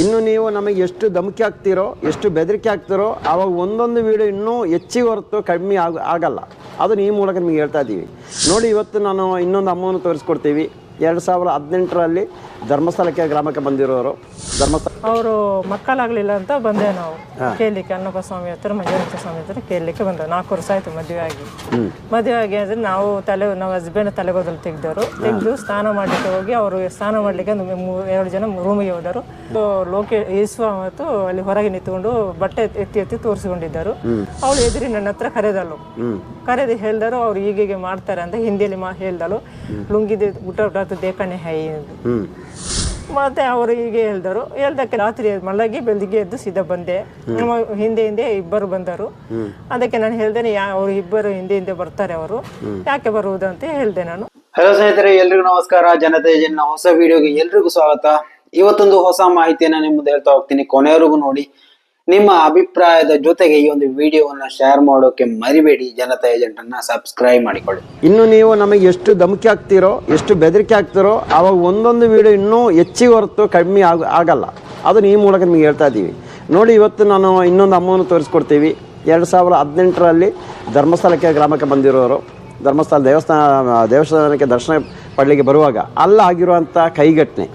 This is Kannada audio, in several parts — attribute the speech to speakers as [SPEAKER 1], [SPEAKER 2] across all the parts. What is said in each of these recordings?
[SPEAKER 1] ಇನ್ನು ನೀವು ನಮಗೆ ಎಷ್ಟು ಧಮಕಿ ಆಗ್ತಿರೋ ಎಷ್ಟು ಬೆದರಿಕೆ ಆಗ್ತಿರೋ ಆವಾಗ ಒಂದೊಂದು ವಿಡಿಯೋ ಇನ್ನೂ ಹೆಚ್ಚಿಗೆ ಹೊರತು ಕಡಿಮೆ ಆಗ, ಆಗಲ್ಲ. ಅದನ್ನು ಈ ಮೂಲಕ ನಿಮಗೆ ಹೇಳ್ತಾ ಇದ್ದೀವಿ. ನೋಡಿ, ಇವತ್ತು ನಾನು ಇನ್ನೊಂದು ಅಮ್ಮವನ್ನು ತೋರಿಸ್ಕೊಡ್ತೀವಿ. ಎರಡು ಸಾವಿರದ ಹದಿನೆಂಟರಲ್ಲಿ ಧರ್ಮಸ್ಥಳಕ್ಕೆ ಗ್ರಾಮಕ್ಕೆ ಬಂದಿರೋರು. ಧರ್ಮಸ್ಥಳ
[SPEAKER 2] ಅವರು ಮಕ್ಕಳಾಗ್ಲಿಲ್ಲ ಅಂತ ಬಂದೆ ನಾವು. ಕೇಳಲಿಕ್ಕೆ ಅನ್ನಪ್ಪ ಸ್ವಾಮಿ ಹತ್ರ ಮಂಜುನಾಥ ಸ್ವಾಮಿ ಹತ್ರ ಕೇಳಲಿಕ್ಕೆ ಬಂದ. ನಾಲ್ಕು ವರ್ಷ ಆಯಿತು ಮದುವೆ ಆಗಿ. ಮದುವೆ ಆಗಿ ಅಂದರೆ ನಾವು ತಲೆ ನಾವು ಹಸ್ಬೆಂಡ್ ತಲೆಗೋದಲ್ಲಿ ತೆಗ್ದವರು. ತೆಗೆದು ಸ್ನಾನ ಮಾಡಲಿಕ್ಕೆ ಹೋಗಿ ಅವರು ಸ್ನಾನ ಮಾಡ್ಲಿಕ್ಕೆ ಒಂದು ಎರಡು ಜನ ರೂಮಿಗೆ ಹೋದರು. ಲೋಕೆ ಯೇಸುವ ಮತ್ತು ಅಲ್ಲಿ ಹೊರಗೆ ನಿಂತ್ಕೊಂಡು ಬಟ್ಟೆ ಎತ್ತಿ ಎತ್ತಿ ತೋರಿಸಿಕೊಂಡಿದ್ದರು. ಅವಳು ಎದುರಿ ನನ್ನ ಹತ್ರ ಕರೆದಳು. ಕರೆದು ಹೇಳಿದರು ಅವ್ರು ಹೀಗೆ ಮಾಡ್ತಾರೆ ಅಂತ ಹಿಂದಿಯಲ್ಲಿ ಮಾ ಹೇಳ್ದಳು. ಲುಂಗಿದ ಊಟ ಊಟ ದೇಕಣೆ ಹೈ
[SPEAKER 1] ಎಂದು.
[SPEAKER 2] ಮತ್ತೆ ಅವರು ಹೀಗೆ ಹೇಳಿದರು ಹೇಳ್ದಕ್ಕೆ ರಾತ್ರಿ ಮಲಗಿ ಬೆಳಗ್ಗೆ ಎದ್ದು ಸೀದಾ ಬಂದೆ. ನಮ್ಮ ಹಿಂದೆ ಹಿಂದೆ ಇಬ್ಬರು ಬಂದರು. ಅದಕ್ಕೆ ನಾನು ಹೇಳ್ದೇನೆ ಯಾ ಅವರು ಇಬ್ಬರು ಹಿಂದೆ ಹಿಂದೆ ಬರ್ತಾರೆ ಅವರು. ಯಾಕೆ ಬರುವುದು ಅಂತ ಹೇಳಿದೆ ನಾನು.
[SPEAKER 3] ಹಲೋ ಸ್ನೇಹಿತರೆ ಎಲ್ರಿಗೂ ನಮಸ್ಕಾರ. ಜನತೆ ಜನ ಹೊಸ ವಿಡಿಯೋಗೆ ಎಲ್ರಿಗೂ ಸ್ವಾಗತ. ಇವತ್ತೊಂದು ಹೊಸ ಮಾಹಿತಿಯನ್ನ ನಿಮ್ಮ ಹೇಳ್ತಾ ಹೋಗ್ತೀನಿ. ಕೊನೆಯವರೆಗೂ ನೋಡಿ. ನಿಮ್ಮ ಅಭಿಪ್ರಾಯದ ಜೊತೆಗೆ ಈ ಒಂದು ವಿಡಿಯೋವನ್ನು ಶೇರ್ ಮಾಡೋಕೆ ಮರಿಬೇಡಿ. ಜನತಾ ಏಜೆಂಟ್ ಅನ್ನ ಸಬ್ಸ್ಕ್ರೈಬ್ ಮಾಡಿಕೊಳ್ಳಿ.
[SPEAKER 1] ಇನ್ನು ನೀವು ನಮಗೆ ಎಷ್ಟು ಧಮಕಿ ಆಗ್ತಿರೋ ಎಷ್ಟು ಬೆದರಿಕೆ ಆಗ್ತಿರೋ ಅವಾಗ ಒಂದೊಂದು ವಿಡಿಯೋ ಇನ್ನೂ ಹೆಚ್ಚಿಗೆ ಹೊರತು ಕಡಿಮೆ ಆಗ, ಆಗಲ್ಲ. ಅದನ್ನು ಈ ಮೂಲಕ ನಿಮಗೆ ಹೇಳ್ತಾ ಇದ್ದೀವಿ. ನೋಡಿ, ಇವತ್ತು ನಾನು ಇನ್ನೊಂದು ಅಮ್ಮವನ್ನು ತೋರಿಸ್ಕೊಡ್ತೀವಿ. ಎರಡು ಸಾವಿರ ಹದಿನೆಂಟರಲ್ಲಿ ಧರ್ಮಸ್ಥಳಕ್ಕೆ ಗ್ರಾಮಕ್ಕೆ ಬಂದಿರೋರು. ಧರ್ಮಸ್ಥಳ ದೇವಸ್ಥಾನ, ದೇವಸ್ಥಾನಕ್ಕೆ ದರ್ಶನ ಪಡಲಿಕ್ಕೆ ಬರುವಾಗ ಅಲ್ಲ ಆಗಿರುವಂಥ ಕೈಘಟನೆ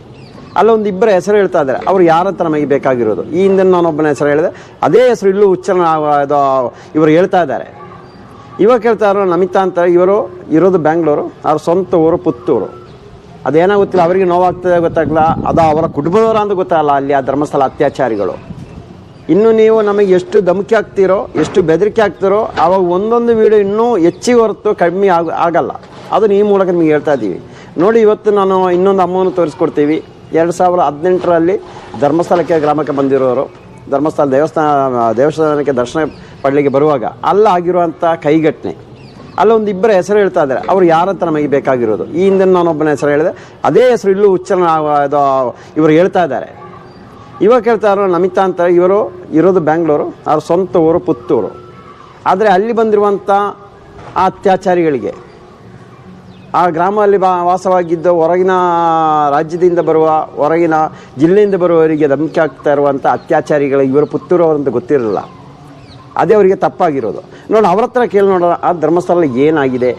[SPEAKER 1] ಅಲ್ಲೊಂದು ಇಬ್ಬರ ಹೆಸರು ಹೇಳ್ತಾ ಇದ್ದಾರೆ. ಅವ್ರು ಯಾರಂತ ನಮಗೆ ಬೇಕಾಗಿರೋದು? ಈ ಹಿಂದೆ ನಾನೊಬ್ಬನ ಹೆಸರು ಹೇಳಿದೆ. ಅದೇ ಹೆಸರು ಇಲ್ಲೂ ಉಚ್ಚಾರಣ ಇದು ಇವರು ಹೇಳ್ತಾ ಇದ್ದಾರೆ. ಇವಾಗ ಕೇಳ್ತಾರೋ ನಮಿತಾ ಅಂತ ಇವರು ಇರೋದು ಬ್ಯಾಂಗ್ಳೂರು, ಅವ್ರ ಸ್ವಂತ ಊರು ಪುತ್ತೂರು. ಅದೇನಾಗುತ್ತಿಲ್ಲ ಅವರಿಗೆ ನೋವಾಗ್ತದೆ ಗೊತ್ತಾಗಲ್ಲ ಅದು ಅವರ ಕುಟುಂಬದವರ ಅಂತ ಗೊತ್ತಾಗಲ್ಲ ಅಲ್ಲಿ ಆ ಧರ್ಮಸ್ಥಳ ಅತ್ಯಾಚಾರಿಗಳು. ಇನ್ನು ನೀವು ನಮಗೆ ಎಷ್ಟು ಧಮಕಿ ಆಗ್ತಿರೋ ಎಷ್ಟು ಬೆದರಿಕೆ ಆಗ್ತಿರೋ ಆವಾಗ ಒಂದೊಂದು ವೀಡಿಯೋ ಇನ್ನೂ ಹೆಚ್ಚಿಗೆ ಹೊರತು ಕಡಿಮೆ ಆಗ, ಆಗಲ್ಲ. ಅದು ಈ ಮೂಲಕ ನಿಮಗೆ ಹೇಳ್ತಾ ಇದ್ದೀವಿ. ನೋಡಿ ಇವತ್ತು ನಾನು ಇನ್ನೊಂದು ಅಮ್ಮವನ್ನು ತೋರಿಸ್ಕೊಡ್ತೀವಿ. ಎರಡು ಸಾವಿರದ ಹದಿನೆಂಟರಲ್ಲಿ ಧರ್ಮಸ್ಥಳಕ್ಕೆ ಗ್ರಾಮಕ್ಕೆ ಬಂದಿರೋರು. ಧರ್ಮಸ್ಥಳ ದೇವಸ್ಥಾನ, ದೇವಸ್ಥಾನಕ್ಕೆ ದರ್ಶನ ಪಡಲಿಕ್ಕೆ ಬರುವಾಗ ಅಲ್ಲ ಆಗಿರುವಂಥ ಕೈಘಟನೆ ಅಲ್ಲೊಂದು ಇಬ್ಬರ ಹೆಸರು ಹೇಳ್ತಾ ಇದ್ದಾರೆ. ಅವ್ರು ಯಾರಂತ ನಮಗೆ ಬೇಕಾಗಿರೋದು? ಈ ಹಿಂದೆ ನಾನೊಬ್ಬನ ಹೆಸರು ಹೇಳಿದೆ. ಅದೇ ಹೆಸರು ಇಲ್ಲೂ ಉಚ್ಚಾರಣ, ಇದು ಇವರು ಹೇಳ್ತಾ ಇದ್ದಾರೆ. ಇವಾಗ ಕೇಳ್ತಾರೋ ನಮಿತಾ ಅಂತ ಇವರು ಇರೋದು ಬ್ಯಾಂಗ್ಳೂರು, ಅವ್ರ ಸ್ವಂತ ಊರು ಪುತ್ತೂರು. ಆದರೆ ಅಲ್ಲಿ ಬಂದಿರುವಂಥ ಆ ಅತ್ಯಾಚಾರಿಗಳಿಗೆ ಆ ಗ್ರಾಮದಲ್ಲಿ ಬಾ ವಾಸವಾಗಿದ್ದ ಹೊರಗಿನ ರಾಜ್ಯದಿಂದ ಬರುವ ಹೊರಗಿನ ಜಿಲ್ಲೆಯಿಂದ ಬರುವವರಿಗೆ ಧಮಕಿ ಆಗ್ತಾ ಇರುವಂಥ ಅತ್ಯಾಚಾರಿಗಳು ಇವರು ಪುತ್ತೂರು ಅವರಂತ ಗೊತ್ತಿರಲಿಲ್ಲ. ಅದೇ ಅವರಿಗೆ ತಪ್ಪಾಗಿರೋದು. ನೋಡಿ ಅವ್ರ ಹತ್ರ ಕೇಳಿ ನೋಡೋಣ ಆ ಧರ್ಮಸ್ಥಳ ಏನಾಗಿದೆ?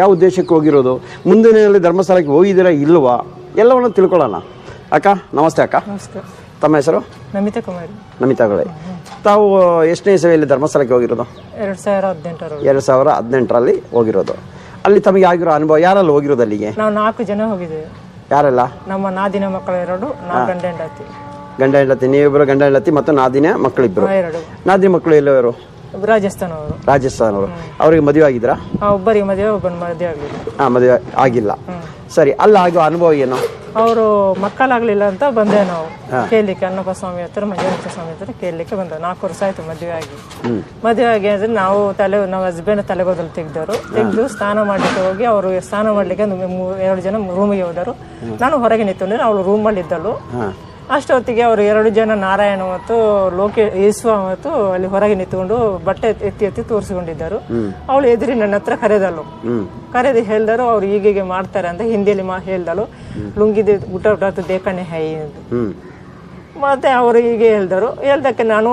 [SPEAKER 1] ಯಾವ ಉದ್ದೇಶಕ್ಕೆ ಹೋಗಿರೋದು? ಮುಂದಿನಲ್ಲಿ ಧರ್ಮಸ್ಥಳಕ್ಕೆ ಹೋಗಿದ್ದೀರಾ ಇಲ್ವಾ? ಎಲ್ಲವನ್ನು ತಿಳ್ಕೊಳ್ಳೋಣ. ಅಕ್ಕ ನಮಸ್ತೆ ಅಕ್ಕ.
[SPEAKER 2] ನಮಸ್ಕಾರ
[SPEAKER 1] ತಮ್ಮ ಹೆಸರು?
[SPEAKER 2] ನಮಿತಾ ಕುಮಾರಿ.
[SPEAKER 1] ನಮಿತಾಗಳೇ ತಾವು ಎಷ್ಟನೇ ಇಸವಿಯಲ್ಲಿ ಧರ್ಮಸ್ಥಳಕ್ಕೆ ಹೋಗಿರೋದು?
[SPEAKER 2] ಎರಡು ಸಾವಿರ ಹದಿನೆಂಟರ
[SPEAKER 1] ಎರಡು ಸಾವಿರ ಹದಿನೆಂಟರಲ್ಲಿ ಹೋಗಿರೋದು. ಅಲ್ಲಿ ತಮಗೆ ಆಗಿರೋ ಅನುಭವ ಯಾರಲ್ಲಿ ಹೋಗಿರೋದು ಅಲ್ಲಿಗೆ?
[SPEAKER 2] ನಾವು ನಾಲ್ಕು ಜನ ಹೋಗಿದ್ದೇವೆ
[SPEAKER 1] ಯಾರೆಲ್ಲ?
[SPEAKER 2] ನಮ್ಮ ನಾದಿನ ಮಕ್ಕಳು ಎರಡು ನಾವು ಗಂಡ ಹೆಂಡತಿ.
[SPEAKER 1] ಗಂಡ ಹೆಂಡತಿ ನೀವಿಬ್ಬರು ಗಂಡ ಹೆಂಡತಿ ಮತ್ತು ನಾದಿನ ಮಕ್ಕಳಿಬ್ಬರು
[SPEAKER 2] ಎರಡು.
[SPEAKER 1] ನಾದಿನ ಮಕ್ಕಳು ಎಲ್ಲವರು
[SPEAKER 2] ರಾಜಸ್ಥಾನ ಅವರು
[SPEAKER 1] ರಾಜಸ್ಥಾನ ಅವರು ಅವರಿಗೆ ಮದುವೆ ಆಗಿದ್ರಾ?
[SPEAKER 2] ಒಬ್ಬರಿಗೆ ಮದುವೆ ಒಬ್ಬ ಮದುವೆ ಆಗಲಿಲ್ಲ
[SPEAKER 1] ಹಾಂ ಮದುವೆ ಆಗಿಲ್ಲ. ಸರಿ ಅಲ್ಲ ಆಗೋ ಅನುಭವ ಏನು?
[SPEAKER 2] ಅವರು ಮಕ್ಕಳಾಗ್ಲಿಲ್ಲ ಅಂತ ಬಂದೆ ನಾವು. ಕೇಳಲಿಕ್ಕೆ ಅನ್ನಪ್ಪ ಸ್ವಾಮಿ ಹತ್ರ ಮಂಜುನಾಥ ಸ್ವಾಮಿ ಹತ್ರ ಕೇಳಲಿಕ್ಕೆ ಬಂದ. ನಾಲ್ಕು ವರ್ಷ ಆಯ್ತು ಮದುವೆ ಆಗಿ. ಮದುವೆ ಆಗಿ ಅಂದ್ರೆ ನಾವು ತಲೆ ನಾವು ಹಸ್ಬೆಂಡ್ ತಲೆಗೋದಲ್ಲಿ ತೆಗ್ದವರು. ತೆಗೆದು ಸ್ನಾನ ಮಾಡ್ಲಿಕ್ಕೆ ಹೋಗಿ ಅವರು ಸ್ನಾನ ಮಾಡ್ಲಿಕ್ಕೆ ಒಂದು ಮೂ- ಎರಡು ಜನ ರೂಮಿಗೆ ಹೋದರು. ನಾನು ಹೊರಗೆ ನಿಂತ್ಕೊಂಡ್ರೆ ಅವಳು ರೂಮಲ್ಲಿ ಇದ್ದಳು ಅಷ್ಟೊತ್ತಿಗೆ ಅವರು ಎರಡು ಜನ ನಾರಾಯಣ ಮತ್ತು ಲೋಕೆ ಈಶ್ವ ಮತ್ತು ಅಲ್ಲಿ ಹೊರಗೆ ನಿಂತ್ಕೊಂಡು ಬಟ್ಟೆ ಎತ್ತಿ ಎತ್ತಿ ತೋರಿಸಿಕೊಂಡಿದ್ದರು. ಅವಳು ಎದುರಿ ನನ್ನ ಹತ್ರ ಕರೆದಳು. ಕರೆದು ಹೇಳ್ದರು ಅವ್ರು ಹೀಗೆ ಮಾಡ್ತಾರೆ ಅಂತ ಹಿಂದಿಯಲ್ಲಿ ಮಾ ಹೇಳ್ದಳು. ಲುಂಗಿದ ಊಟ ಊಟ ದೇಕಣೆ ಹೈ ಅಂತ. ಮತ್ತೆ ಅವರು ಹೀಗೆ ಹೇಳಿದರು ಹೇಳ್ದಕ್ಕೆ ನಾನು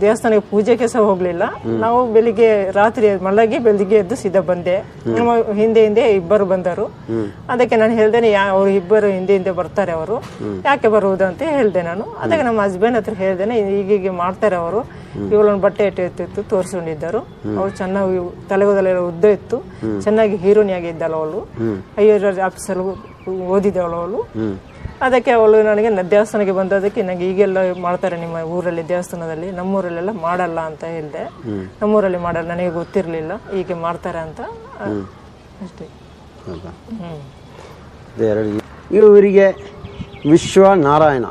[SPEAKER 2] ದೇವಸ್ಥಾನಕ್ಕೆ ಪೂಜೆಗೆ ಸಹ ಹೋಗ್ಲಿಲ್ಲ. ನಾವು ಬೆಳಿಗ್ಗೆ ರಾತ್ರಿ ಮಲಗಿ ಬೆಳಿಗ್ಗೆ ಎದ್ದು ಸೀದಾ ಬಂದೆ. ನಮ್ಮ ಹಿಂದೆ ಹಿಂದೆ ಇಬ್ಬರು ಬಂದರು. ಅದಕ್ಕೆ ನಾನು ಹೇಳ್ದೇನೆ ಯಾ ಅವರು ಇಬ್ಬರು ಹಿಂದೆ ಹಿಂದೆ ಬರ್ತಾರೆ ಅವರು. ಯಾಕೆ ಬರುವುದು ಅಂತ ಹೇಳ್ದೆ ನಾನು. ಅದಕ್ಕೆ ನಮ್ಮ ಹಸ್ಬೆಂಡ್ ಹತ್ರ ಹೇಳ್ದೇನೆ ಹೀಗೆ ಮಾಡ್ತಾರೆ ಅವರು. ಇವಳೊಂದು ಬಟ್ಟೆ ಇಟ್ಟು ಎತ್ತಿತ್ತು ತೋರಿಸ್ಕೊಂಡಿದ್ದರು. ಅವ್ರು ಚೆನ್ನಾಗಿ ತಲೆಗೋದಲ್ಲಿ ಉದ್ದ ಇತ್ತು. ಚೆನ್ನಾಗಿ ಹೀರೋನಿಯಾಗಿ ಇದ್ದಳು ಅವಳು ಐ ಆಫೀಸಲ್ಲಿ ಓದಿದವಳು ಅವಳು. ಅದಕ್ಕೆ ಅವಳು ನನಗೆ ದೇವಸ್ಥಾನಕ್ಕೆ ಬಂದದಕ್ಕೆ ನನಗೆ ಈಗೆಲ್ಲ ಮಾಡ್ತಾರೆ ನಿಮ್ಮ ಊರಲ್ಲಿ ದೇವಸ್ಥಾನದಲ್ಲಿ ನಮ್ಮೂರಲ್ಲೆಲ್ಲ ಮಾಡಲ್ಲ ಅಂತ ಹೇಳಿದೆ. ನಮ್ಮೂರಲ್ಲಿ ಮಾಡಲ್ಲ ನನಗೆ ಗೊತ್ತಿರಲಿಲ್ಲ ಹೀಗೆ ಮಾಡ್ತಾರೆ ಅಂತ. ಅಷ್ಟೇ.
[SPEAKER 1] ಇವರಿಗೆ ವಿಶ್ವ ನಾರಾಯಣ.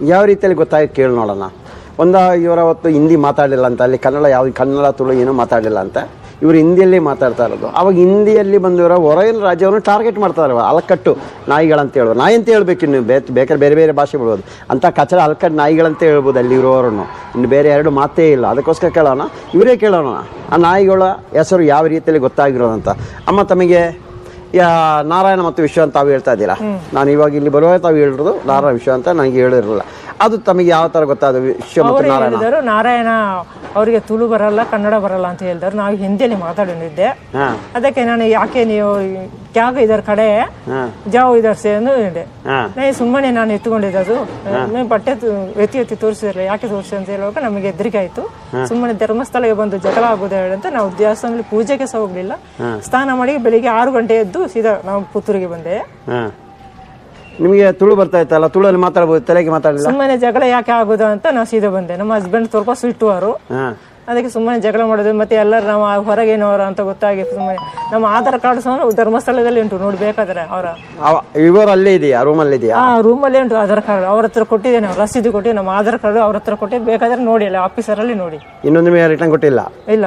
[SPEAKER 1] ಯಾವ ರೀತಿಯಲ್ಲಿ ಗೊತ್ತಾಗಿ ಕೇಳಿ ನೋಡೋಣ. ಒಂದ ಇವರ ಹೊತ್ತು ಹಿಂದಿ ಮಾತಾಡಲಿಲ್ಲ ಅಂತ ಅಲ್ಲಿ ಕನ್ನಡ ಯಾವ ಕನ್ನಡ ತುಳು ಏನೂ ಮಾತಾಡಲಿಲ್ಲ ಅಂತ. ಇವರು ಹಿಂದಿಯಲ್ಲಿ ಮಾತಾಡ್ತಾ ಇರೋದು. ಅವಾಗ ಹಿಂದಿಯಲ್ಲಿ ಬಂದಿರೋ ಹೊರಗಿನ ರಾಜ್ಯವನ್ನು ಟಾರ್ಗೆಟ್ ಮಾಡ್ತಾರೆ ಅಲಕಟ್ಟು ನಾಯಿಗಳಂತ ಹೇಳೋದು ನಾಯಿ ಅಂತ ಹೇಳ್ಬೇಕು ಇನ್ನು. ಬೇ ಬೇಕಾದ್ರೆ ಬೇರೆ ಬೇರೆ ಭಾಷೆ ಬಿಡ್ಬೋದು. ಅಂತ ಕಚರ ಅಲಕಟ್ಟು ನಾಯಿಗಳಂತ ಹೇಳ್ಬೋದು ಅಲ್ಲಿ ಇರೋರನ್ನು. ಇನ್ನು ಬೇರೆ ಎರಡು ಮಾತೇ ಇಲ್ಲ. ಅದಕ್ಕೋಸ್ಕರ ಕೇಳೋಣ. ಇವರೇ ಕೇಳೋಣ. ಆ ನಾಯಿಗಳ ಹೆಸರು ಯಾವ ರೀತಿಯಲ್ಲಿ ಗೊತ್ತಾಗಿರೋದಂತ. ಅಮ್ಮ ತಮಗೆ ಯಾ ನಾರಾಯಣ ಮತ್ತು ವಿಶ್ವ ಅಂತ ತಾವು ಹೇಳ್ತಾ ಇದ್ದೀರಾ? ನಾನು ಇವಾಗ ಇಲ್ಲಿ ಬರುವಾಗ ತಾವು ಹೇಳಿರೋದು ನಾರಾಯಣ ವಿಶ್ವ ಅಂತ ನನಗೆ ಹೇಳಿರಲಿಲ್ಲ. ಅದು ತಮಗೆ ಯಾವ ತರ ಗೊತ್ತಾದ ವಿಶ್ವ ಮತ್ತು
[SPEAKER 2] ಅವರು
[SPEAKER 1] ನಾರಾಯಣ?
[SPEAKER 2] ಹೇಳಿದರು ನಾರಾಯಣ ಅವರಿಗೆ ತುಳು ಬರಲ್ಲ ಕನ್ನಡ ಬರಲ್ಲ ಅಂತ ಹೇಳಿದರು. ನಾವು ಹಿಂದಿಯಲ್ಲಿ ಮಾತಾಡಿದ್ದೆ
[SPEAKER 1] ಹಾ.
[SPEAKER 2] ಅದಕ್ಕೆ ನಾನು ಯಾಕೆ ನೀವು ತ್ಯಾಗ ಇದರ ಕಡೆ ಜಾವ ಇದರ್ಸೆ ಇದರ ಎಂದು ಹೇಳಿದೆ.
[SPEAKER 1] ಹಾ.
[SPEAKER 2] ನಾನು ಸುಮ್ಮನೆ ನಾನು ಎತ್ತುಕೊಂಡಿದ್ದು ನೀವು ಬಟ್ಟೆ ತು- ಎತ್ತಿ ಎತ್ತಿ ತೋರಿಸಿದ್ರೆ ಯಾಕೆ ತೋರಿಸಿ ಅಂತ ಹೇಳುವಾಗ ನಮಗೆ ಹೆದರಿಕೆ ಆಯ್ತು. ಸುಮ್ಮನೆ ಧರ್ಮಸ್ಥಳಕ್ಕೆ ಬಂದು ಜಗಳ ಆಗೋದು ಹೇಳಿ ಅಂತ ನಾವು ದೇವಸ್ಥಾನದಲ್ಲಿ ಪೂಜೆಗೆ ಸಹ ಹೋಗ್ಲಿಲ್ಲ. ಸ್ನಾನ ಮಾಡಿ ಬೆಳಿಗ್ಗೆ ಆರು ಗಂಟೆ ಎದ್ದು ಸೀದಾ ನಾವು ಪುತ್ತೂರಿಗೆ ಬಂದೆ.
[SPEAKER 1] ಹಾ. ನಿಮಗೆ ತುಳು ಬರ್ತಾ ಇತ್ತಲ್ಲ ತುಳುಲ್ಲಿ ಮಾತಾಡಬಹುದು ತಲೆಗೆ ಮಾತಾಡಲಿಲ್ಲ?
[SPEAKER 2] ಸುಮ್ಮನೆ ಜಗಳ ಯಾಕೆ ಆಗೋದು ಅಂತ ನಾವು ಸೀದಾ ಬಂದೆ. ನಮ್ಮ ಹಸ್ಬೆಂಡ್ ಸ್ವಲ್ಪ ಸಿಟ್ಟುವರು.
[SPEAKER 1] ಹಾ.
[SPEAKER 2] ಅದಕ್ಕೆ ಸುಮ್ಮನೆ ಜಗಳ ಮಾಡೋದು ಮತ್ತೆ ಎಲ್ಲರೂ ನಾವು ಹೊರಗೇನವರು ಅಂತ ಗೊತ್ತಾಗಿ ಸುಮ್ಮನೆ. ನಮ್ಮ ಆಧಾರ್ ಕಾರ್ಡ್ ಸಹ ಧರ್ಮಸ್ಥಳದಲ್ಲಿ ಉಂಟು ನೋಡ್ಬೇಕಾದ್ರೆ ಅವರ.
[SPEAKER 1] ಅವ- ಇವರು ಅಲ್ಲೇ ಇದೆಯಾ? ರೂಮಲ್ಲಿ ಇದೆಯಾ?
[SPEAKER 2] ಆ ರೂಮಲ್ಲೇ ಉಂಟು ಆಧಾರ್ ಕಾರ್ಡ್. ಅವ್ರ ಹತ್ರ ಕೊಟ್ಟಿದ್ದೇನೆ ನಾವು ರಸೀದಿ ಕೊಟ್ಟು ನಮ್ಮ ಆಧಾರ್ ಕಾರ್ಡ್ ಅವ್ರ ಹತ್ರ ಕೊಟ್ಟೆ ಬೇಕಾದ್ರೆ ನೋಡಿ ಅಲ್ಲ ಆಫೀಸರಲ್ಲಿ ನೋಡಿ.
[SPEAKER 1] ಇನ್ನೊಂದು ನಿಮಗೆ ರಿಟರ್ನ್ ಕೊಟ್ಟಿಲ್ಲ?
[SPEAKER 2] ಇಲ್ಲ.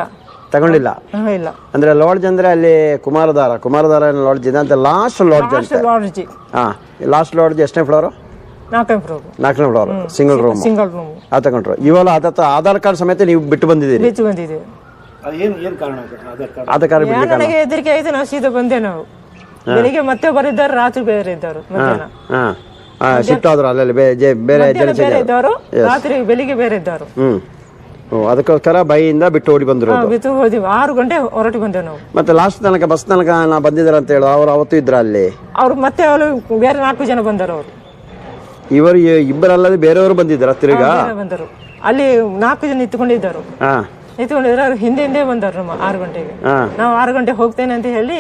[SPEAKER 1] ತಗೊಂಡಿಲ್ಲ?
[SPEAKER 2] ಇಲ್ಲ.
[SPEAKER 1] ಅಂದ್ರೆ ಲಾಡ್ಜ್ ಅಂದ್ರೆ ಅಲ್ಲಿ ಕುಮಾರಧಾರ ಕುಮಾರಧಾರ ಲಾಡ್ಜ್ ಇದೆ. ಅಂತ ಲಾಸ್ಟ್ ಲಾಡ್ಜ್
[SPEAKER 2] ಲಾಡ್ಜಿ
[SPEAKER 1] ಹಾ. ಲಾಸ್ಟ್ ಲೋಡ್ ಎಷ್ಟನೇ ಫ್ಲೋರ್
[SPEAKER 2] ನಾಲ್ಕನೇ ಫ್ಲೋರ್
[SPEAKER 1] ನಾಲ್ಕನೇ floor single room
[SPEAKER 2] single room
[SPEAKER 1] ಆ ತಗೊಂಡ್ರು. ಇವೆಲ್ಲ ಅದತ್ತ ಆಧಾರ್ ಕಾರ್ಡ್ ಸಮೇತ ನೀವು ಬಿಟ್ಟು ಬಂದಿದ್ದೀರಿ.
[SPEAKER 2] ಬೀಚ್ ಬಂದಿದ್ದೇವೆ.
[SPEAKER 4] ಏನು ಏನು ಕಾರಣ ಸರ್ ಆಧಾರ್ ಕಾರ್ಡ್.
[SPEAKER 1] ಕಾರ್ಡ್ ಬಿಡ್ಲಿಕ್ಕೆ
[SPEAKER 2] ನನಗೆ ಹೆದರಿಕೆ ಆಯ್ತು ನಾವು ಸೀದಾ ಬಂದೆ ನಾವು. ಬೆಳಿಗ್ಗೆ ಮತ್ತೆ ಬರಿದ್ದಾರೆ ರಾತ್ರಿ ಬೇರೆ ಇದ್ದವರು ಮಧ್ಯಾಹ್ನ.
[SPEAKER 1] ಹಾ. ಶಿಫ್ಟ್ ಆದ್ರು ಅಲ್ಲಲ್ಲಿ ಬೇರೆ ಬೇರೆ
[SPEAKER 2] ಬೇರೆ ಇದ್ದವರು ರಾತ್ರಿ ಬೆಳಿಗ್ಗೆ ಬೇರೆ ಇದ್ದವರು.
[SPEAKER 1] ಅದಕ್ಕೋಸ್ಕರ ಬೈಯಿಂದ ಬಿಟ್ಟು ಓಡಿ ಬಂದ್ರು
[SPEAKER 2] ಬಿತ್ತು ಹೋದಿವಿ ಆರು ಗಂಟೆ ಹೊರಟು ಬಂದೆವು ನಾವು.
[SPEAKER 1] ಮತ್ತೆ ಲಾಸ್ಟ್ ತನಕ ಬಸ್ ತನಕ ನಾ ಬಂದಿದ್ದಾರೆ ಅಂತ ಹೇಳು ಅವ್ರು ಅವತ್ತು ಇದ್ರ ಅಲ್ಲಿ?
[SPEAKER 2] ಅವ್ರು ಮತ್ತೆ ಅವರು ಬೇರೆ ನಾಲ್ಕು ಜನ ಬಂದರು ಅವರು.
[SPEAKER 1] ಇವರು ಇಬ್ಬರಲ್ಲದೆ ಬೇರೆಯವರು ಬಂದಿದ್ರ ತಿರುಗಾ?
[SPEAKER 2] ಬಂದರು. ಅಲ್ಲಿ ನಾಲ್ಕು ಜನ ಇತ್ತುಕೊಂಡಿದ್ದರು
[SPEAKER 1] ಹಾ.
[SPEAKER 2] ನಿಂತ್ಕೊಂಡಿದ್ರು ಅವ್ರು ಹಿಂದೆ ಹಿಂದೆ ಬಂದರು ನಮ್ಮ ಆರು ಗಂಟೆಗೆ. ನಾವು ಆರು ಗಂಟೆ ಹೋಗ್ತೇನೆ ಅಂತ ಹೇಳಿ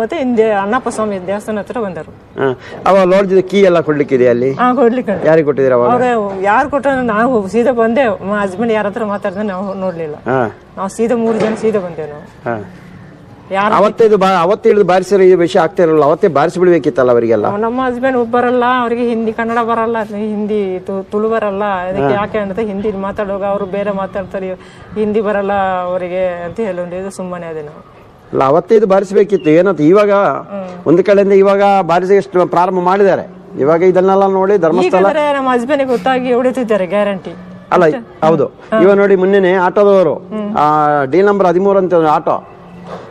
[SPEAKER 2] ಮತ್ತೆ ಹಿಂದೆ ಅಣ್ಣಪ್ಪ ಸ್ವಾಮಿ ದೇವಸ್ಥಾನ ಹತ್ರ ಬಂದರು
[SPEAKER 1] ಅವ ಲಾಡ್ಜ್ ಕೀ ಎಲ್ಲ ಅಲ್ಲಿ?
[SPEAKER 2] ಕೊಡ್ಲಿಕ್ಕೆ
[SPEAKER 1] ಯಾರಿಗೆ ಕೊಟ್ಟಿದ್ದೀರ ಅವಾಗ?
[SPEAKER 2] ಅವ್ರೆ ಯಾರು ಕೊಟ್ಟ ನಾವು ಸೀದಾ ಬಂದೆ ಹಸ್ಬೆಂಡ್ ಯಾರ ಹತ್ರ ಮಾತಾಡಿದ್ರೆ ನಾವು ನೋಡ್ಲಿಲ್ಲ. ನಾವು ಸೀದಾ ಮೂರು ಜನ ಸೀದಾ ಬಂದೇವು ನಾವು.
[SPEAKER 1] ಅವತ್ತೇ ಇದು ಅವತ್ತೇ ಇಳಿದು ಬಾರಿಸಿರೋ ಈ ವಿಷಯ ಆಗ್ತಾ ಇರಲ್ಲ ಅವತ್ತೇ ಬಾರಿಸಿ ಬಿಡ್ಬೇಕಿತ್ತಲ್ಲ ಅವರಿಗೆಲ್ಲ?
[SPEAKER 2] ನಮ್ಮ ಹಸ್ಬೆಂಡ್ ಬರಲ್ಲ ಅವರಿಗೆ ಹಿಂದಿ ಕನ್ನಡ ಬರಲ್ಲ ಹಿಂದಿ ತುಳು ಬರಲ್ಲ. ಅದಕ್ಕೆ ಯಾಕೆ ಅಂತ ಹಿಂದಿ ಮಾತಾಡುವಾಗ ಅವರು ಬೇರೆ ಮಾತಾಡ್ತಾರೆ. ಹಿಂದಿ ಬರಲ್ಲ ಅವರಿಗೆ ಅಂತ ಹೇಳಿ ಸುಮ್ಮನೆ ಅದೇ ನಾವು.
[SPEAKER 1] ಅಲ್ಲ ಅವತ್ತೇ ಇದು ಬಾರಿಸಬೇಕಿತ್ತು. ಏನಂತ ಇವಾಗ ಒಂದು ಕಡೆಯಿಂದ ಇವಾಗ ಬಾರಿಸಿ ಪ್ರಾರಂಭ ಮಾಡಿದ್ದಾರೆ. ಇವಾಗ ಇದನ್ನೆಲ್ಲ ನೋಡಿ ಧರ್ಮಸ್ಥಳ
[SPEAKER 2] ನಮ್ಮ ಹಸ್ಬೆಂಡ್ ಗೊತ್ತಾಗಿ ಹೊಡಿತಿದ್ದಾರೆ ಗ್ಯಾರಂಟಿ
[SPEAKER 1] ಅಲ್ಲ ಹೌದು. ಇವಾಗ ನೋಡಿ ಮೊನ್ನೆನೆ ಆಟೋದವರು ಆ ಡಿ ನಂಬರ್ ಹದಿಮೂರು ಅಂತ ಆಟೋ.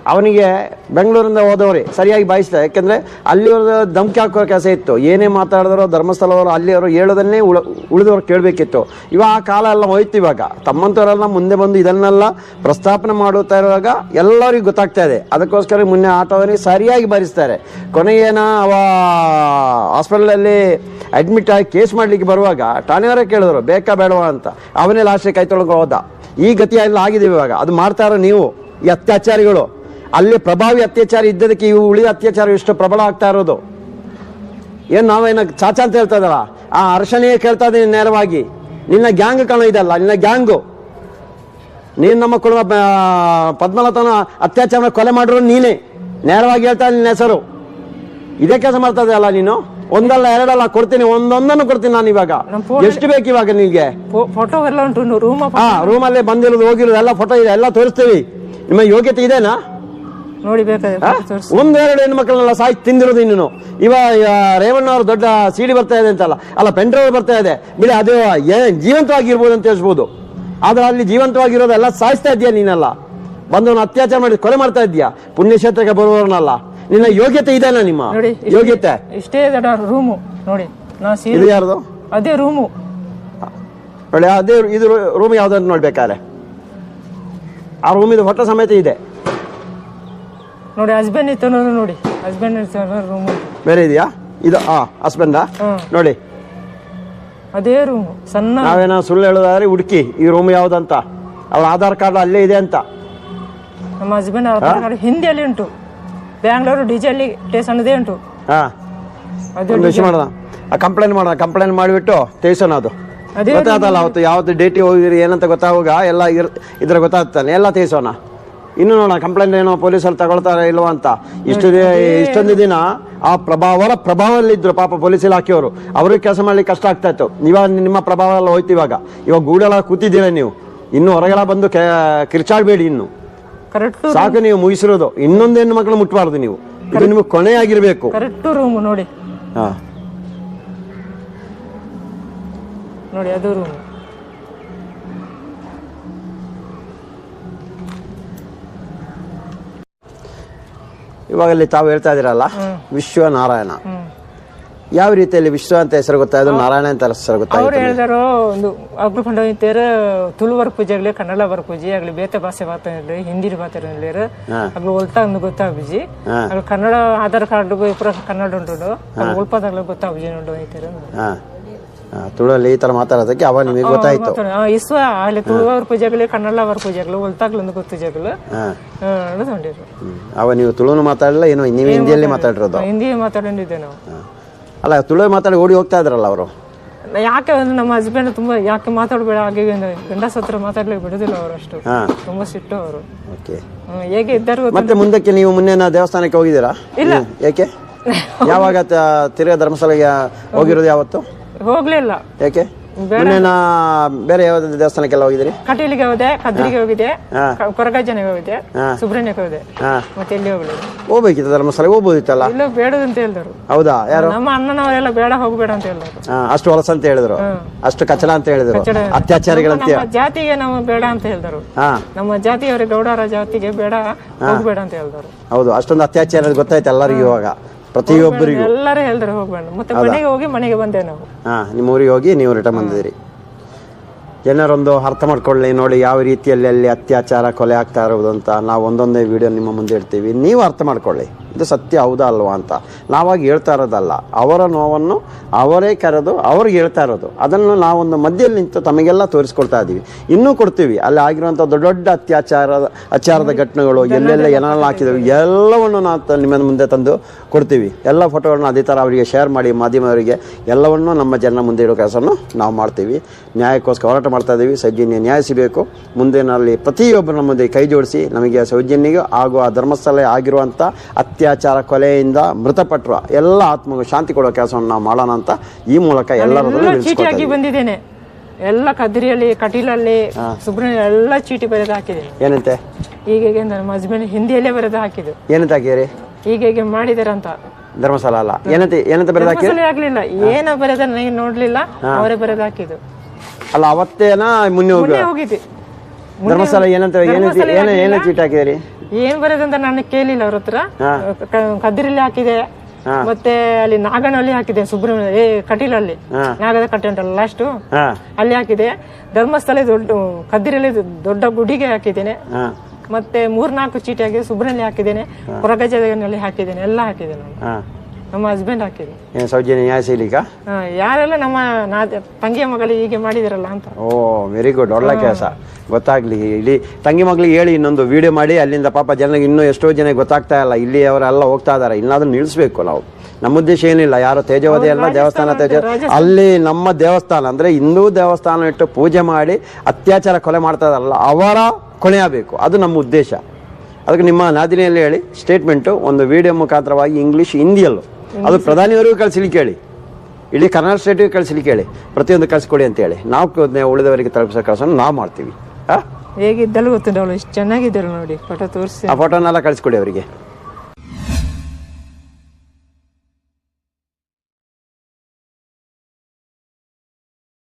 [SPEAKER 1] ಅವನಿಗೆ ಬೆಂಗಳೂರಿಂದ ಹೋದವ್ರಿ ಸರಿಯಾಗಿ ಬಾಯಿಸ್ತಾರೆ ಯಾಕೆಂದ್ರೆ ಅವ್ರದ್ದು ಧಮ್ಕಿ ಹಾಕೋ ಕೆಲಸ ಇತ್ತು. ಏನೇ ಮಾತಾಡಿದ್ರು ಧರ್ಮಸ್ಥಳವರು ಅಲ್ಲಿ ಅವರು ಹೇಳೋದನ್ನೇ ಉಳ, ಉಳಿದವ್ರು ಕೇಳಬೇಕಿತ್ತು. ಇವಾಗ ಆ ಕಾಲ ಎಲ್ಲ ಹೋಯ್ತು ಇವಾಗ. ತಮ್ಮಂಥವರೆಲ್ಲ ಮುಂದೆ ಬಂದು ಇದನ್ನೆಲ್ಲ ಪ್ರಸ್ತಾಪನೆ ಮಾಡುತ್ತಾ ಇರುವಾಗ ಎಲ್ಲರಿಗೂ ಗೊತ್ತಾಗ್ತಾ ಇದೆ. ಅದಕ್ಕೋಸ್ಕರ ಮುನ್ನೆ ಆಟೋದಲ್ಲಿ ಸರಿಯಾಗಿ ಬಾರಿಸ್ತಾರೆ. ಕೊನೆಗೇನ ಅವ ಹಾಸ್ಪಿಟಲಲ್ಲಿ ಅಡ್ಮಿಟ್ ಆಗಿ ಕೇಸ್ ಮಾಡಲಿಕ್ಕೆ ಬರುವಾಗ ಠಾಣೆಯವರೇ ಕೇಳಿದ್ರು, ಬೇಕಾ ಬೇಡವಾ ಅಂತ. ಅವನೇ ಲಾಸ್ಟಿಗೆ ಕೈ ತೊಳ್ಕೊ ಹೋದ. ಈ ಗತಿ ಎಲ್ಲ ಆಗಿದೆ ಇವಾಗ. ಅದು ಮಾಡ್ತಾ ನೀವು, ಈ ಅತ್ಯಾಚಾರಿಗಳು. ಅಲ್ಲಿ ಪ್ರಭಾವಿ ಅತ್ಯಾಚಾರ ಇದ್ದದಕ್ಕೆ ಇವು ಉಳಿದ ಅತ್ಯಾಚಾರ ಎಷ್ಟು ಪ್ರಬಲ ಆಗ್ತಾ ಇರೋದು? ಏನು ನಾವೇನ ಚಾಚಾ ಅಂತ ಹೇಳ್ತಾ ಇದ್ದಾರ? ಆ ಅರ್ಶನೆಯೇ ಕೇಳ್ತಾ ಇದ್ದೀನಿ ನೇರವಾಗಿ. ನಿನ್ನ ಗ್ಯಾಂಗ್ ಕಾಣೋ ಇದಲ್ಲ ನಿನ್ನ ಗ್ಯಾಂಗು. ನೀನು ನಮ್ಮ ಕುಟುಂಬ ಪದ್ಮಲತನ ಅತ್ಯಾಚಾರ ಕೊಲೆ ಮಾಡಿರೋ ನೀನೇ. ನೇರವಾಗಿ ಹೇಳ್ತಾ ನಿನ್ನ ಹೆಸರು. ಇದೇ ಕೆಲಸ ಮಾಡ್ತಾ ಇದೆಯಲ್ಲ ನೀನು? ಒಂದಲ್ಲ ಎರಡಲ್ಲ ಕೊಡ್ತೀನಿ ಒಂದೊಂದನ್ನು ಕೊಡ್ತೀನಿ ನಾನು ಇವಾಗ. ಎಷ್ಟು ಬೇಕು ಇವಾಗ ನಿಮಗೆ
[SPEAKER 2] ಫೋಟೋ ಎಲ್ಲ ಉಂಟು ರೂಮ
[SPEAKER 1] ಹಾ ರೂಮಲ್ಲೇ ಬಂದಿರೋದು ಹೋಗಿರೋದು ಎಲ್ಲ ಫೋಟೋ ಇದೆ ಎಲ್ಲ ತೋರಿಸ್ತೀವಿ. ನಿಮ್ಮ ಯೋಗ್ಯತೆ ಇದೆನಾ?
[SPEAKER 2] ನೋಡಿ ಎರಡು.
[SPEAKER 1] ಒಂದೆರಡು ಹೆಣ್ಮಕ್ಳನ್ನೆಲ್ಲ ಸಾಯ್ತು ತಿಂದಿರೋದು ಇನ್ನು ಇವ ರೇವಣ್ಣ ಅವ್ರ ದೊಡ್ಡ ಸಿಡಿ ಬರ್ತಾ ಇದೆ ಅಂತಲ್ಲ. ಅಲ್ಲ ಪೆಂಡ್ರೈವ್ ಬರ್ತಾ ಇದೆ. ಬಿಡಿ ಅದು ಏನ್ ಜೀವಂತವಾಗಿರ್ಬೋದು ಅಂತ ಹೇಳ್ಬೋದು. ಆದ್ರೆ ಅಲ್ಲಿ ಜೀವಂತವಾಗಿರೋದೆಲ್ಲ ಸಾಯಿಸ್ತಾ ಇದೆಯಾ ನೀನಲ್ಲ? ಬಂದವನು ಅತ್ಯಾಚಾರ ಮಾಡಿ ಕೊಲೆ ಮಾಡ್ತಾ ಇದೀಯಾ ಪುಣ್ಯಕ್ಷೇತ್ರಕ್ಕೆ ಬರುವವರನ್ನಲ್ಲ. ನಿನ್ನ ಯೋಗ್ಯತೆ ಇದೆನಾ ನಿಮ್ಮ? ಯೋಗ್ಯತೆ?
[SPEAKER 2] ಇಷ್ಟೇ ರೂಮು. ನೋಡಿ
[SPEAKER 1] ಇದು ಯಾರ್ದು?
[SPEAKER 2] ಅದೇ ರೂಮು.
[SPEAKER 1] ನೋಡಿ ಅದೇ ಇದು ರೂಮ್ ಯಾವ್ದು ನೋಡ್ಬೇಕಾದ್ರೆ. ಆ ರೂಮಿದು ಹೊಟ್ಟೆ ಸಮೇತ ಇದೆ.
[SPEAKER 2] ನೋಡಿ ಹಸ್ಬೆಂಡ್ ಇತ್ತು ನೋಡಿ. ಹಸ್ಬೆಂಡ್ ರೂಮ್
[SPEAKER 1] ಬೇರೆ ಇದೆಯಾ? ಇದು ಆ ಹಸ್ಬೆಂಡಾ ನೋಡಿ.
[SPEAKER 2] ಅದೇ ರೂಮ್ ಸಣ್ಣ.
[SPEAKER 1] ನಾವೇನೋ ಸುಳ್ಳು ಹೇಳೋದಾದ್ರೆ ಹುಡುಕಿ ಈ ರೂಮ್ ಯಾವ್ದಂತ? ಅವ್ರ ಆಧಾರ್ ಕಾರ್ಡ್ ಅಲ್ಲೇ ಇದೆ ಅಂತ.
[SPEAKER 2] ನಮ್ಮ ಹಸ್ಬೆಂಡ್ ಆಧಾರ್ ಕಾರ್ಡ್ ಹಿಂದಿಯಲ್ಲಿ ಉಂಟು. ಬ್ಯಾಂಗ್ಳೂರು ಡಿಜಲ್ಲಿ ಸ್ಟೇಷನ್ದೇ ಉಂಟು.
[SPEAKER 1] ಹಾ. ಒಂದು ವಿಷಯ ಮಾಡೋಣ. ಕಂಪ್ಲೇಂಟ್ ಮಾಡೋಣ. ಕಂಪ್ಲೇಂಟ್ ಮಾಡಿಬಿಟ್ಟು ತೇಸೋಣ ಅದು.
[SPEAKER 2] ಅದೇ
[SPEAKER 1] ಗೊತ್ತಾಗ್ತಲ್ಲ ಅವತ್ತು ಯಾವತ್ತು ಡೇಟಿಗೆ ಹೋಗಿರಿ ಏನಂತ ಗೊತ್ತಾಗುವಾಗ ಎಲ್ಲ ಇದ್ರ ಗೊತ್ತಾಗ್ತಾನೆ ಎಲ್ಲ ತೇಸೋಣ ಇನ್ನು ನೋಡೋಣ ಕಂಪ್ಲೇಂಟ್ ಏನೋ ಪೊಲೀಸರು ತಗೊಳ್ತಾರೆ ಇಲ್ವೋ ಅಂತ. ಇಷ್ಟು ಇಷ್ಟೊಂದು ದಿನ ಆ ಪ್ರಭಾವ ಅವರ ಪ್ರಭಾವದಲ್ಲಿದ್ರು ಪಾಪ ಪೊಲೀಸ್ ಇಲಾಖೆಯವರು. ಅವ್ರಿಗೆ ಕೆಲಸ ಮಾಡ್ಲಿಕ್ಕೆ ಕಷ್ಟ ಆಗ್ತಾ ಇತ್ತು. ಇವಾಗ ನಿಮ್ಮ ಪ್ರಭಾವ ಎಲ್ಲ ಹೋಯ್ತು ಇವಾಗ. ಇವಾಗ ಗೂಡೆಲ್ಲ ಕೂತಿದ್ದೀರ ನೀವು. ಇನ್ನು ಹೊರಗೆಲ್ಲ ಬಂದು ಕಿರ್ಚಾಡಬೇಡಿ ಇನ್ನು. ಸಾಕು ನೀವು ಮುಗಿಸಿರೋದು. ಇನ್ನೊಂದು ಹೆಣ್ಣು ಮಕ್ಕಳು ಮುಟ್ಟಬಾರ್ದು ನೀವು. ಇದು ನಿಮಗೆ ಕೊನೆಯಾಗಿರ್ಬೇಕು
[SPEAKER 2] ಕರೆಕ್ಟ್ ರೂಮು ನೋಡಿ.
[SPEAKER 1] ಹಾ.
[SPEAKER 2] ನೋಡಿ ಅದು ರೂಮು
[SPEAKER 1] ಇವಾಗ ಅಲ್ಲಿ ತಾವು ಹೇಳ್ತಾ ಇದ್ದೀರಲ್ಲ ವಿಶ್ವನಾರಾಯಣ. ಯಾವ ರೀತಿಯಲ್ಲಿ ವಿಶ್ವ ಅಂತ ಹೆಸರು ಗೊತ್ತಾಯ್ತು ನಾರಾಯಣ ಅಂತ ಹೆಸರು
[SPEAKER 2] ಅವ್ರು
[SPEAKER 1] ಗೊತ್ತಾಯ್ತು
[SPEAKER 2] ಹೇಳಿದಾರು ಒಂದು ಅಗ್ಲು ಕೊಂಡೋಗ್ತಾರ ತುಳುವರ ಪೂಜೆ ಆಗ್ಲಿ ಕನ್ನಡ ಬರ ಪೂಜೆ ಆಗ್ಲಿ ಬೇತೆ ಭಾಷೆ ಮಾತಾಡಲಿ ಹಿಂದಿ ಮಾತಾಡಲಿ ಅಗ್ಲು ಒಲ್ತಾ ಒಂದು ಗೊತ್ತಾಗ್ಬಿಜಿ ಅಗ್ಲು ಕನ್ನಡ ಆಧಾರ್ ಕಾರ್ಡ್ ಪೂರ ಕನ್ನಡ ಉಂಟು ಅಗ್ಲು ಗೊತ್ತಾ ಗೊತ್ತಾಗ್ಬಿಜಿ ನೋಡು ಐತಾರ
[SPEAKER 1] ಹಾ. ಹಾ, ತುಳುವಲ್ಲಿ ಈ ತರ ಮಾತಾಡೋದಕ್ಕೆ ಅವಾಗ ನಿಮಗೆ ಗೊತ್ತಾಯ್ತು.
[SPEAKER 2] ಇಸ್ವ ಅಲ್ಲಿ ಬರ ಪೂಜೆಗಳು ಆಗ್ಲಿ ಒಲ್ತಾಗ್ಲು ಒಂದು ಗೊತ್ತು ಜಗ್ಲು ಅವ
[SPEAKER 1] ಹ್ಮ್. ಅವಾಗ ನೀವು ತುಳುನು ಮಾತಾಡಲ್ಲ ಏನು ನೀವು ಹಿಂದಿಯಲ್ಲಿ ಮಾತಾಡಿರೋದು.
[SPEAKER 2] ಹಿಂದಿ ಮಾತಾಡಿದ್ದೆ ನಾವು.
[SPEAKER 1] ಅಲ್ಲ ತುಳು ಮಾತಾಡಿ ಓಡಿ ಹೋಗ್ತಾ ಇದ್ರಲ್ಲ ಅವರು?
[SPEAKER 2] ನಾ- ಯಾಕೆ ಅಂದ್ರೆ ನಮ್ಮ ಹಸ್ಬೆಂಡ್ ತುಂಬಾ ಯಾಕೆ ಮಾತಾಡಬೇಡ ಹಾಗೆ ಹೀಗೆ ಅಂದ್ರೆ ಗಂಡಸ ಹತ್ರ ಮಾತಾಡ್ಲಿಕ್ಕೆ ಬಿಡುದಿಲ್ಲ ಅವರು ಅಷ್ಟು.
[SPEAKER 1] ಹಾ.
[SPEAKER 2] ತುಂಬಾ ಸಿಟ್ಟು ಅವರು.
[SPEAKER 1] ಓಕೆ.
[SPEAKER 2] ಹೇಗೆ ಇದ್ದರು?
[SPEAKER 1] ಮತ್ತೆ ಮುಂದಕ್ಕೆ ನೀವು ಮುಂದೆ ದೇವಸ್ಥಾನಕ್ಕೆ ಹೋಗಿದ್ದೀರಾ?
[SPEAKER 2] ಇಲ್ಲ.
[SPEAKER 1] ಹ್ಮ್. ಏಕೆ? ಯಾವಾಗ ತ- ತಿರ್ಗಾ ಹೋಗಿರೋದು ಯಾವತ್ತು?
[SPEAKER 2] ಹೋಗ್ಲಿಲ್ಲ.
[SPEAKER 1] ಯಾಕೆ? ಮುನ್ನೇನ ಬೇರೆ ಯಾವ ದೇವಸ್ಥಾನಕ್ಕೆಲ್ಲ ಹೋಗಿದ್ದೀರಿ
[SPEAKER 2] ಕಟೀಲಿಗೆ ಹೋದೆ ಕದ್ರಿಗೆ ಹೋಗಿದೆ. ಕೊರಗಜ್ಜನಿಗೆ ಹೋಗಿದೆ. ಸುಬ್ರಹ್ಮಣ್ಯಕ್ಕೆ ಹೋದೆ.
[SPEAKER 1] ಹಾ.
[SPEAKER 2] ಮತ್ತೆ ಎಲ್ಲಿ ಹೋಗ್ಲಿಲ್ಲ
[SPEAKER 1] ಹೋಗ್ಬೇಕಿತ್ತು ಧರ್ಮಸ್ಥಳಕ್ಕೆ ಹೋಗ್ಬೋದಿತ್ತಲ್ಲ?
[SPEAKER 2] ಇಲ್ಲ ಬೇಡದಂತ ಅಂತ ಹೇಳಿದ್ರು.
[SPEAKER 1] ಹೌದಾ? ಯಾರು?
[SPEAKER 2] ನಮ್ಮ ಅಣ್ಣನವರೆಲ್ಲ ಬೇಡ ಹೋಗ್ಬೇಡ ಅಂತ ಹೇಳಿದ್ರು.
[SPEAKER 1] ಆ, ಅಷ್ಟು ಹೊಲಸ ಅಂತ ಹೇಳಿದ್ರು. ಅಷ್ಟು ಕಚಲ ಅಂತ ಹೇಳಿದ್ರು.
[SPEAKER 2] ಅತ್ಯಾಚಾರಿಗಳು
[SPEAKER 1] ಅತ್ಯಾಚಾರಿಗಳಂತ
[SPEAKER 2] ನಮ್ಮ ಜಾತಿಗೆ ನಾವು ಬೇಡ ಅಂತ ಹೇಳಿದ್ರು.
[SPEAKER 1] ಹಾ.
[SPEAKER 2] ನಮ್ಮ ಜಾತಿಯವರು ಗೌಡರ ಜಾತಿಗೆ ಬೇಡ ಹೋಗ್ಬೇಡ ಅಂತ ಹೇಳಿದ್ರು.
[SPEAKER 1] ಹೌದು ಅಷ್ಟೊಂದು ಅತ್ಯಾಚಾರ ಗೊತ್ತಾಯ್ತು ಎಲ್ಲರಿಗೂ ಇವಾಗ. ಪ್ರತಿಯೊಬ್ಬರಿಗೂ.
[SPEAKER 2] ಎಲ್ಲರೂ ಹೇಳಿದ್ರು ಹೋಗ್ಬೇಡ. ಮತ್ತೆ ಮನೆಗೆ ಹೋಗಿ ಮನೆಗೆ ಬಂದೆ ನಾವು.
[SPEAKER 1] ಹಾ ನಿಮ್ಮ ಊರಿಗೆ ಹೋಗಿ ನೀವು ರಿಟರ್ನ್ ಬಂದಿದ್ದೀರಿ. ಜನರೊಂದು ಅರ್ಥ ಮಾಡ್ಕೊಳ್ಳಿ ನೋಡಿ ಯಾವ ರೀತಿಯಲ್ಲಿ ಅಲ್ಲಿ ಅತ್ಯಾಚಾರ ಕೊಲೆ ಆಗ್ತಾ ಇರೋದು ಅಂತ. ನಾವು ಒಂದೊಂದೇ ವಿಡಿಯೋ ನಿಮ್ಮ ಮುಂದೆ ಇಡ್ತೀವಿ. ನೀವು ಅರ್ಥ ಮಾಡ್ಕೊಳ್ಳಿ. ಇದು ಸತ್ಯ ಹೌದಾ ಅಲ್ವಾ ಅಂತ. ನಾವಾಗಿ ಹೇಳ್ತಾ ಇರೋದಲ್ಲ. ಅವರ ನೋವನ್ನು ಅವರೇ ಕರೆದು ಅವ್ರಿಗೆ ಹೇಳ್ತಾ ಇರೋದು. ಅದನ್ನು ನಾವೊಂದು ಮಧ್ಯದಲ್ಲಿ ನಿಂತು ತಮಗೆಲ್ಲ ತೋರಿಸ್ಕೊಡ್ತಾ ಇದ್ದೀವಿ. ಇನ್ನೂ ಕೊಡ್ತೀವಿ. ಅಲ್ಲಿ ಆಗಿರುವಂಥ ದೊಡ್ಡ ದೊಡ್ಡ ಅತ್ಯಾಚಾರದ ಅಚಾರದ ಘಟನೆಗಳು ಎಲ್ಲೆಲ್ಲ ಏನೆಲ್ಲ ಹಾಕಿದ್ದೀವಿ ಎಲ್ಲವನ್ನು ನಾವು ನಿಮ್ಮ ಮುಂದೆ ತಂದು ಕೊಡ್ತೀವಿ. ಎಲ್ಲ ಫೋಟೋಗಳನ್ನ ಅದೇ ಥರ ಅವರಿಗೆ ಶೇರ್ ಮಾಡಿ ಮಾಧ್ಯಮದವರಿಗೆ ಎಲ್ಲವನ್ನೂ ನಮ್ಮ ಜನ ಮುಂದೆ ಇಡೋ ಕೆಲಸವನ್ನು ನಾವು ಮಾಡ್ತೀವಿ. ನ್ಯಾಯಕ್ಕೋಸ್ಕರ ಹೋರಾಟ ಮಾಡ್ತಾ ಇದ್ದೀವಿ. ಸೌಜನ್ಯ ನ್ಯಾಯ ಸಿಗಬೇಕು. ಮುಂದಿನಲ್ಲಿ ಪ್ರತಿಯೊಬ್ಬರು ಮುಂದೆ ಕೈ ಜೋಡಿಸಿ ನಮಗೆ ಸೌಜನ್ಯಗೂ ಹಾಗೂ ಆ ಧರ್ಮಸ್ಥಳ ಆಗಿರುವಂಥ ಅತ್ಯಾಚಾರ ಕೊಲೆಯಿಂದ ಮೃತಪಟ್ಟರು. ಎಲ್ಲ ಆತ್ಮಗೂ ಶಾಂತಿ ಕೊಡೋ ಕೆಲಸವನ್ನು ನಾವು ಮಾಡೋಣ ಅಂತ ಈ ಮೂಲಕ ಎಲ್ಲರಲ್ಲೂ
[SPEAKER 2] ಎಲ್ಲ ಚೀಟಿ
[SPEAKER 1] ನಿಲ್ಲಿಸ್ಕೊಳ್ತಾ
[SPEAKER 2] ಬಂದಿದ್ದೇನೆ. ಎಲ್ಲ ಕದ್ರಿಯಲ್ಲಿ ಕಟೀಲಲ್ಲಿ ಸುಬ್ರಹ್ಮಣ್ಯ ಎಲ್ಲ ಚೀಟಿ ಬರೆದು ಹಾಕಿದೆ.
[SPEAKER 1] ಏನಂತೆ?
[SPEAKER 2] ಈಗ ನಮ್ಮ ಹಸ್ಬೆಂಡ್ ಹಿಂದಿಯಲ್ಲೇ ಬರೆದು ಹಾಕಿದ್ದು.
[SPEAKER 1] ಏನಂತ ಹಾಕಿರಿ
[SPEAKER 2] ಈಗ ಹೀಗೆ ಮಾಡಿದಾರೆ ಅಂತ
[SPEAKER 1] ಧರ್ಮಸ್ಥಳ ಅಲ್ಲ. ಏನಂತ ಏನಂತ ಬರೆದು ಹಾಕಿ
[SPEAKER 2] ಅಸಲೇ ಆಗ್ಲಿಲ್ಲ. ಏನ ಬರೆದ ನನಗೆ ನೋಡ್ಲಿಲ್ಲ. ಅವರೇ ಬರೆದು ಹಾಕಿದ್ದು.
[SPEAKER 1] ಅಲ್ಲ ಅವತ್ತೇನ ಮೊನ್ನೆ
[SPEAKER 2] ಹೋಗಿದ್ದೆ.
[SPEAKER 1] ಧರ್ಮಸ್ಥಳ ಏನಂತ ಏನ ಏನ ಚೀಟ್ ಹಾಕಿದಿರಿ?
[SPEAKER 2] ಏನ್ ಬರೋದಂತ ನಾನು ಕೇಳಿಲ್ಲ ಅವ್ರ ಹತ್ರ. ಕ- ಕದ್ರಿಲಿ ಹಾಕಿದೆ ಮತ್ತೆ ಅಲ್ಲಿ ನಾಗನಲ್ಲಿ ಹಾಕಿದೆ ಸುಬ್ರಹ್ಮಣ್ಯ ಏ ಕಟೀಲಲ್ಲಿ ನಾಗದ ಕಟ್ಟೆ ಉಂಟಲ್ಲ ಲಾಸ್ಟ್ ಅಲ್ಲಿ ಹಾಕಿದೆ. ಧರ್ಮಸ್ಥಳ ದೊಡ್ಡ ಕದ್ದಿರಲ್ಲಿ ದೊಡ್ಡ ಗುಡಿಗೆ ಹಾಕಿದ್ದೇನೆ. ಮತ್ತೆ ಮೂರ್ನಾಲ್ಕು ಚೀಟಿ ಹಾಕಿದೆ ಸುಬ್ರಹ್ಮಣ್ಯ ಹಾಕಿದ್ದೇನೆ ಹೊರಗಜನಲ್ಲಿ ಹಾಕಿದ್ದೇನೆ ಎಲ್ಲ ಹಾಕಿದೆ ನಾನು. ನಮ್ಮ ಹಸ್ಬೆಂಡ್ ಹಾಕಿದ್ರು.
[SPEAKER 1] ಏನು ಸೌಜನ್ಯ ನ್ಯಾಯ ಸಿಗ್ಲಿಕ್ಕ
[SPEAKER 2] ಹಾ, ಯಾರೆಲ್ಲ ನಮ್ಮ ನಾ ತಂಗಿಯ ಮಗಳು ಹೀಗೆ ಮಾಡಿದಿರಲ್ಲ ಅಂತ.
[SPEAKER 1] ಓ ವೆರಿ ಗುಡ್ ಒಳ್ಳೆ ಕೆಲಸ. ಗೊತ್ತಾಗ್ಲಿ ಇಲ್ಲಿ ತಂಗಿ ಮಗಳಿಗೆ ಹೇಳಿ ಇನ್ನೊಂದು ವಿಡಿಯೋ ಮಾಡಿ ಅಲ್ಲಿಂದ ಪಾಪ ಜನರಿಗೆ ಇನ್ನೂ ಎಷ್ಟೋ ಜನ ಗೊತ್ತಾಗ್ತಾ ಇಲ್ಲ. ಇಲ್ಲಿ ಅವರೆಲ್ಲ ಹೋಗ್ತಾ ಇದಾರೆ. ಇನ್ನಾದ್ರೂ ನಿಲ್ಲಿಸ್ಬೇಕು ನಾವು. ನಮ್ಮ ಉದ್ದೇಶ ಏನಿಲ್ಲ. ಯಾರು ತೇಜವದಿ ಅಲ್ಲ ದೇವಸ್ಥಾನ ತೇಜ ಅಲ್ಲಿ ನಮ್ಮ ದೇವಸ್ಥಾನ ಅಂದ್ರೆ ಹಿಂದೂ ದೇವಸ್ಥಾನ ಇಟ್ಟು ಪೂಜೆ ಮಾಡಿ ಅತ್ಯಾಚಾರ ಕೊಲೆ ಮಾಡ್ತಾ ಇದಾರಲ್ಲ ಅವರ ಕೊನೆಯಬೇಕು ಅದು ನಮ್ಮ ಉದ್ದೇಶ. ಅದಕ್ಕೆ ನಿಮ್ಮ ನಾದಿನಿಯಲ್ಲಿ ಹೇಳಿ ಸ್ಟೇಟ್ಮೆಂಟು ಒಂದು ವಿಡಿಯೋ ಮುಖಾಂತರವಾಗಿ ಇಂಗ್ಲೀಷ್ ಹಿಂದಿಯಲ್ಲೂ ಅದು ಪ್ರಧಾನಿಯವರಿಗೂ ಕಳಿಸ್ಲಿಕ್ಕೆ ಹೇಳಿ ಇಡೀ ಕರ್ನಾಟಕ ಸ್ಟೇಟಿಗೆ ಕಳಿಸ್ಲಿಕ್ಕೆ ಹೇಳಿ ಪ್ರತಿಯೊಂದು ಕಳಿಸ್ಕೊಡಿ ಅಂತ ಹೇಳಿ. ನಾವು ಉಳಿದವರಿಗೆ ತಲುಪಿಸೋ ಕೆಲಸವನ್ನು ನಾವು ಮಾಡ್ತೀವಿ?
[SPEAKER 2] ಹೇಗಿದ್ದಲು ಗೊತ್ತುಂಟು ಅವಳು? ಇಷ್ಟು ಚೆನ್ನಾಗಿದ್ದಳು ನೋಡಿ. ಫೋಟೋ ತೋರಿಸಿ.
[SPEAKER 1] ಆ ಫೋಟೋನೆಲ್ಲ ಕಳಿಸ್ಕೊಡಿ ಅವರಿಗೆ.